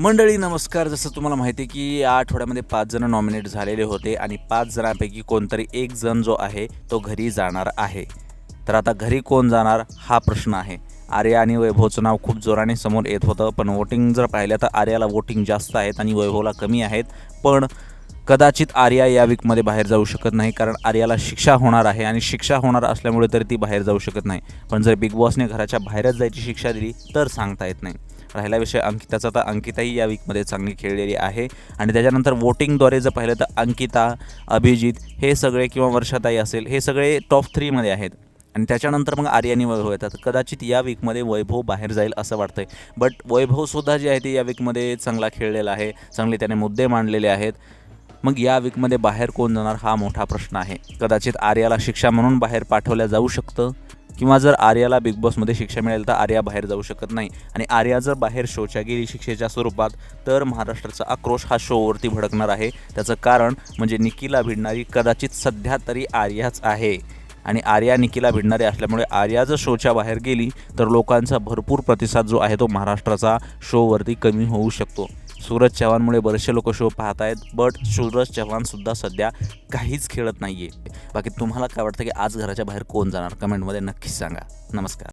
मंडळी नमस्कार. जसं तुम्हाला माहिती आहे की या आठवड्यामध्ये पाच जण नॉमिनेट झालेले होते आणि पाच जणांपैकी कोणतरी एक जण जो आहे तो घरी जाणार आहे. तर आता घरी कोण जाणार हा प्रश्न आहे. आर्या आणि वैभवचं नाव खूप जोराने समोर येत होतं पण वोटिंग जर पाहिलं तर आर्याला वोटिंग जास्त आहेत आणि वैभवला कमी आहेत. पण कदाचित आर्या या वीकमध्ये बाहेर जाऊ शकत नाही कारण आर्याला शिक्षा होणार आहे आणि शिक्षा होणार असल्यामुळे तरी ती बाहेर जाऊ शकत नाही. पण जर बिग बॉसने घराच्या बाहेरच जायची शिक्षा दिली तर सांगता येत नाही. राहिला विषय अंकिताचा तर अंकिताही या वीकमध्ये चांगली खेळलेली आहे. आणि त्याच्यानंतर वोटिंगद्वारे जर पाहिलं तर अंकिता अभिजित हे सगळे किंवा वर्षाताई असेल हे सगळे टॉप थ्रीमध्ये आहेत. आणि त्याच्यानंतर मग आर्यानी वैभव येतात. कदाचित या वीकमध्ये वैभव बाहेर जाईल असं वाटतंय. बट वैभवसुद्धा जे आहे ते या वीकमध्ये चांगला खेळलेला आहे. चांगले त्याने मुद्दे मांडलेले आहेत. मग या वीकमध्ये बाहेर कोण जाणार हा मोठा प्रश्न आहे. कदाचित आर्याला शिक्षा म्हणून बाहेर पाठवल्या जाऊ शकतं. किंवा जर आर्याला बिग बॉसमध्ये शिक्षा मिळेल तर आर्या बाहेर जाऊ शकत नाही. आणि आर्या जर बाहेर शोच्या गेली शिक्षेच्या स्वरूपात तर महाराष्ट्राचा आक्रोश हा शोवरती भडकणार आहे. त्याचं कारण म्हणजे निकीला भिडणारी कदाचित सध्या तरी आर्याच आहे. आणि आर्या निकीला भिडणारी असल्यामुळे आर्या जर शोच्या बाहेर गेली तर लोकांचा भरपूर प्रतिसाद जो आहे तो महाराष्ट्राचा शोवरती कमी होऊ शकतो. सूरज चव्हाणमुळे बरेचसे लोक शो पाहत आहेत बट सूरज चव्हाणसुद्धा सध्या काहीच खेळत नाही आहे बाकी तुम्हाला काय वाटतं की आज घराच्या बाहेर कोण जाणार? कमेंटमध्ये नक्कीच सांगा. नमस्कार.